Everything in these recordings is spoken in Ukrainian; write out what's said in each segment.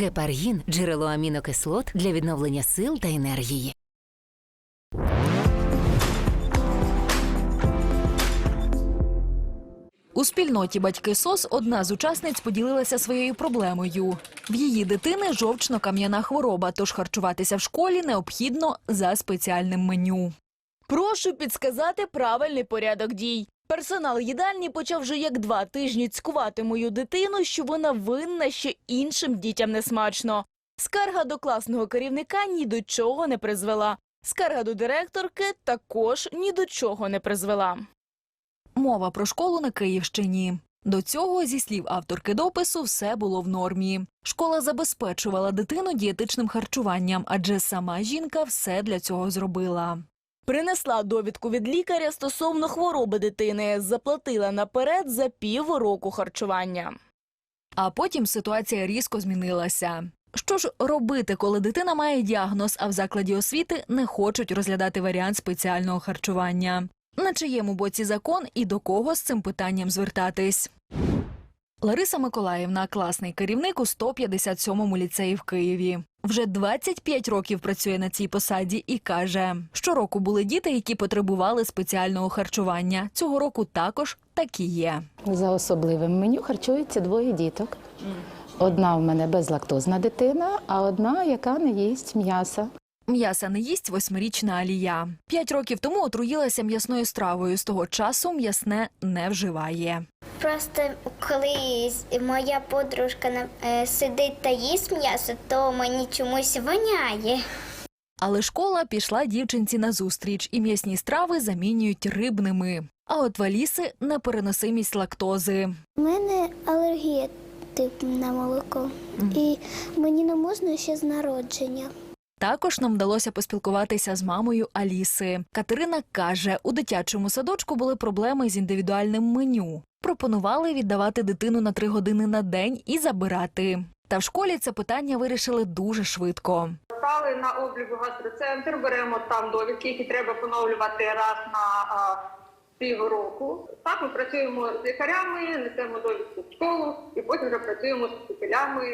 Гепаргін джерело амінокислот для відновлення сил та енергії. У спільноті батьки СОС одна з учасниць поділилася своєю проблемою. В її дитини жовчно-кам'яна хвороба, тож харчуватися в школі необхідно за спеціальним меню. Прошу підсказати правильний порядок дій. Персонал їдальні почав вже як два тижні цькувати мою дитину, що вона винна, що іншим дітям не смачно. Скарга до класного керівника ні до чого не призвела. Скарга до директорки також ні до чого не призвела. Мова про школу на Київщині. До цього, зі слів авторки допису, все було в нормі. Школа забезпечувала дитину дієтичним харчуванням, адже сама жінка все для цього зробила. Принесла довідку від лікаря стосовно хвороби дитини, заплатила наперед за півроку харчування. А потім ситуація різко змінилася. Що ж робити, коли дитина має діагноз, а в закладі освіти не хочуть розглядати варіант спеціального харчування? На чиєму боці закон і до кого з цим питанням звертатись? Лариса Миколаївна, класний керівник у 157-му ліцеї в Києві. Вже 25 років працює на цій посаді і каже, щороку були діти, які потребували спеціального харчування. Цього року також такі є. За особливим меню харчується двоє діток. Одна в мене безлактозна дитина, а одна, яка не їсть м'яса. М'яса не їсть восьмирічна Алія. П'ять років тому отруїлася м'ясною стравою. З того часу м'ясне не вживає. Просто коли моя подружка на- е, сидить та їсть м'ясо, то мені чомусь воняє. Але школа пішла дівчинці на зустріч, і м'ясні страви замінюють рибними. А от валіси непереносимість лактози. У мене алергія типу на молоко, і мені не можна ще з народження. Також нам вдалося поспілкуватися з мамою Аліси. Катерина каже, у дитячому садочку були проблеми з індивідуальним меню. Пропонували віддавати дитину на три години на день і забирати. Та в школі це питання вирішили дуже швидко. Стали на обліку гастроцентр, беремо там довідки, які треба поновлювати раз на півроку. Так, ми працюємо з лікарями, несемо довідку в школу і потім вже працюємо з вчителями.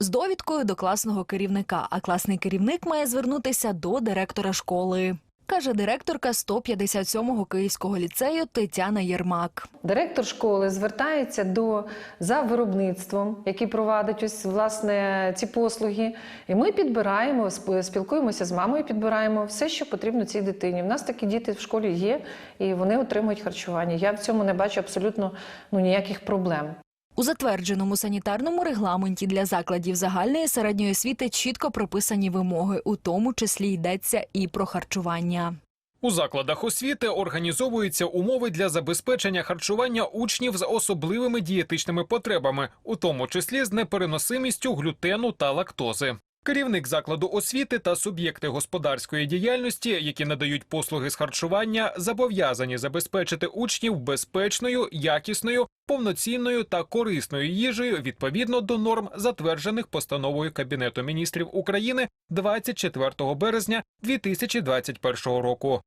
З довідкою до класного керівника, а класний керівник має звернутися до директора школи. Каже директорка 157-го київського ліцею Тетяна Єрмак. Директор школи звертається до за виробництвом, який провадить ось власне ці послуги. І ми підбираємо, сп- спілкуємося з мамою, підбираємо все, що потрібно цій дитині. У нас такі діти в школі є, і вони отримують харчування. Я в цьому не бачу абсолютно ну ніяких проблем. У затвердженому санітарному регламенті для закладів загальної середньої освіти чітко прописані вимоги, у тому числі йдеться і про харчування. У закладах освіти організовуються умови для забезпечення харчування учнів з особливими дієтичними потребами, у тому числі з непереносимістю глютену та лактози. Керівник закладу освіти та суб'єкти господарської діяльності, які надають послуги з харчування, зобов'язані забезпечити учнів безпечною, якісною, повноцінною та корисною їжею відповідно до норм, затверджених постановою Кабінету міністрів України 24 березня 2021 року.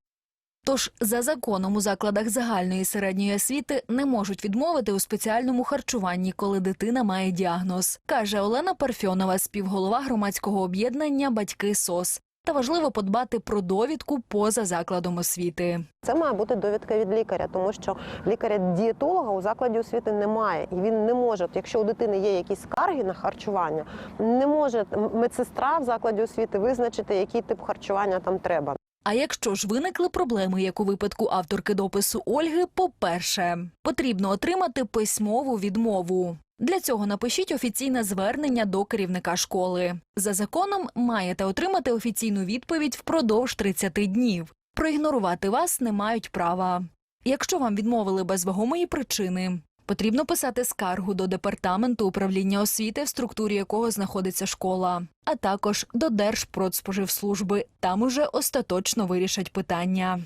Тож за законом у закладах загальної середньої освіти не можуть відмовити у спеціальному харчуванні, коли дитина має діагноз, каже Олена Парфьонова, співголова громадського об'єднання Батьки СОС. Та важливо подбати про довідку поза закладом освіти. Це має бути довідка від лікаря, тому що лікаря-дієтолога у закладі освіти немає, і він не може, якщо у дитини є якісь скарги на харчування, не може медсестра в закладі освіти визначити, який тип харчування там треба. А якщо ж виникли проблеми, як у випадку авторки допису Ольги, по-перше, потрібно отримати письмову відмову. Для цього напишіть офіційне звернення до керівника школи. За законом маєте отримати офіційну відповідь впродовж 30 днів. Проігнорувати вас не мають права. Якщо вам відмовили без вагомої причини, потрібно писати скаргу до департаменту управління освіти, в структурі якого знаходиться школа, а також до Держпродспоживслужби. Там уже остаточно вирішать питання.